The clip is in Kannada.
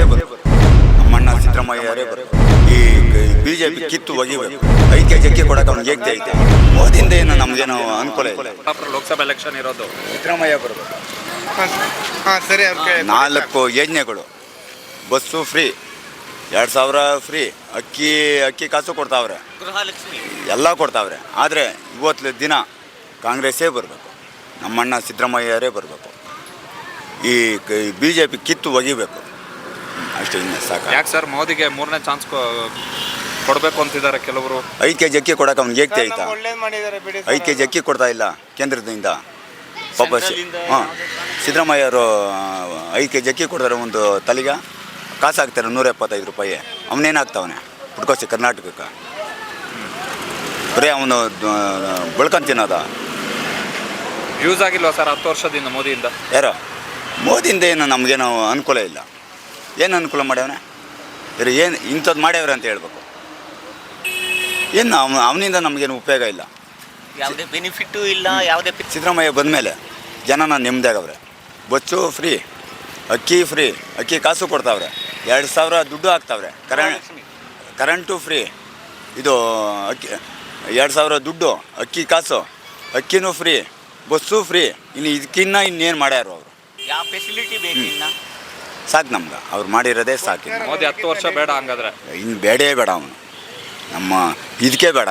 ಕಾಂಗ್ರೆಸ್ಸೇ ಬರು. ನಮ್ಮಣ್ಣ ಸಿದ್ದರಾಮಯ್ಯವರೇ ಬರು. ಈ ಬಿಜೆಪಿ ಜೆ ಪಿ ಕಿತ್ತು ಒಗಿಬೇಕು ಐದು ಜಕ್ಕೆ ಕೊಡಕ್ಕೆ ಅವ್ನಿಗೆ ಹೇಗ್ತೆ ಐತೆ. ಮೋದಿಯಿಂದ ಏನು ನಮ್ಗೇನು ಅನುಕೂಲ ಇಲ್ಲ ಲೋಕಸಭಾ ಎಲೆಕ್ಷನ್ ಇರೋದು. ಸಿದ್ದರಾಮಯ್ಯ ಬರಬೇಕು ಹಾಂ ಸರಿ ಅವ್ರ ನಾಲ್ಕು ಯೋಜನೆಗಳು. Bus free. ಎರಡು ಸಾವಿರ ಫ್ರೀ. ಅಕ್ಕಿ ಅಕ್ಕಿ ಕಾಸು ಕೊಡ್ತಾವ್ರೆ. ಎಲ್ಲ ಕೊಡ್ತಾವ್ರೆ. ಆದರೆ ಇವತ್ತಿನ ದಿನ ಕಾಂಗ್ರೆಸ್ಸೇ ಬರಬೇಕು. ನಮ್ಮಣ್ಣ ಸಿದ್ದರಾಮಯ್ಯವರೇ ಬರಬೇಕು. ಈ ಬಿ ಜೆ ಪಿ ಕಿತ್ತು ಒಗಿಬೇಕು ಅಷ್ಟೇ ಇನ್ನು ಸಾಕು? ಯಾಕೆ ಸರ್ ಮೋದಿಗೆ ಮೂರನೇ ಚಾನ್ಸ್ ಕೊಡಬೇಕು ಅಂತಿದ್ದಾರೆ ಕೆಲವರು? ಐದು ಕೆ ಜಿ ಅಕ್ಕಿ ಕೊಡಕ್ಕೆ ಅವ್ನಿಗೆ ಹೇಗ್ತೆ ಐತಾ ಒಳ್ಳೇದು ಮಾಡಿದ್ದಾರೆ ಬಿಡಿ ಐದು ಕೆ ಜಿ ಅಕ್ಕಿ ಕೊಡ್ತಾ ಇಲ್ಲ ಕೇಂದ್ರದಿಂದ. ಪಾಪ ಹಾಂ. ಸಿದ್ದರಾಮಯ್ಯವರು ಐದು ಕೆ ಜಿ ಅಕ್ಕಿ ಕೊಡ್ತಾರೆ ಒಂದು ತಲೆಗೆ. ಕಾಸು ಹಾಕ್ತಾರೆ ನೂರ ಎಪ್ಪತ್ತೈದು ರೂಪಾಯಿ. ಅವನೇನು ಹಾಕ್ತಾವನೆ ಪುಟ್ಕೋಸಿ ಕರ್ನಾಟಕಕ್ಕೆ. ಬರೀ ಅವನು ಬೆಳ್ಕೊಂಡು ತಿನ್ನೋದ? ಯೂಸ್ ಆಗಿಲ್ವಾ ಸರ್ ಹತ್ತು ವರ್ಷದಿಂದ ಮೋದಿಯಿಂದ? ಯಾರೋ? ಮೋದಿಯಿಂದ ಏನು ನಮಗೇನು ಅನುಕೂಲ ಇಲ್ಲ. ಏನು ಅನುಕೂಲ ಮಾಡ್ಯವನೆ? ಇವರು ಏನು ಇಂಥದ್ದು ಮಾಡ್ಯವ್ರೆ ಅಂತ ಹೇಳ್ಬೇಕು. ಏನು ಅವನು ಅವನಿಂದ ನಮಗೇನು ಉಪಯೋಗ ಇಲ್ಲ. ಯಾವುದೇ ಬೆನಿಫಿಟ್ಟು ಇಲ್ಲ ಯಾವುದೇ ಸಿದ್ದರಾಮಯ್ಯ ಬಂದಮೇಲೆ ಜನನ ನೆಮ್ಮದಿಯಾಗವ್ರೆ. ಬೊಚ್ಚು ಫ್ರೀ ಅಕ್ಕಿ ಫ್ರೀ ಅಕ್ಕಿ ಕಾಸು ಕೊಡ್ತಾವ್ರೆ. ಎರಡು ಸಾವಿರ ದುಡ್ಡು ಹಾಕ್ತಾವ್ರೆ. ಕರೆಂಟ್ ಕರೆಂಟು ಫ್ರೀ ಇದು ಅಕ್ಕಿ ಎರಡು ಸಾವಿರ ದುಡ್ಡು ಅಕ್ಕಿ ಕಾಸು ಅಕ್ಕಿನೂ ಫ್ರೀ ಬಸ್ಸು ಫ್ರೀ ಇನ್ನು ಇದಕ್ಕಿನ್ನ ಇನ್ನೇನು ಮಾಡ್ಯಾರು ಅವರು? ಯಾವ ಫೆಸಿಲಿಟಿ ಬೇಕಿನ್ನ? ಸಾಕು ನಮ್ಗೆ. ಅವ್ರು ಮಾಡಿರೋದೇ ಸಾಕು. ಮೋದಿ ಹತ್ತು ವರ್ಷ ಬೇಡ ಹಂಗಾದ್ರೆ. ಇನ್ನು ಬೇಡೇ ಬೇಡ ಅವನು. ನಮ್ಮ ಇದಕ್ಕೆ ಬೇಡ.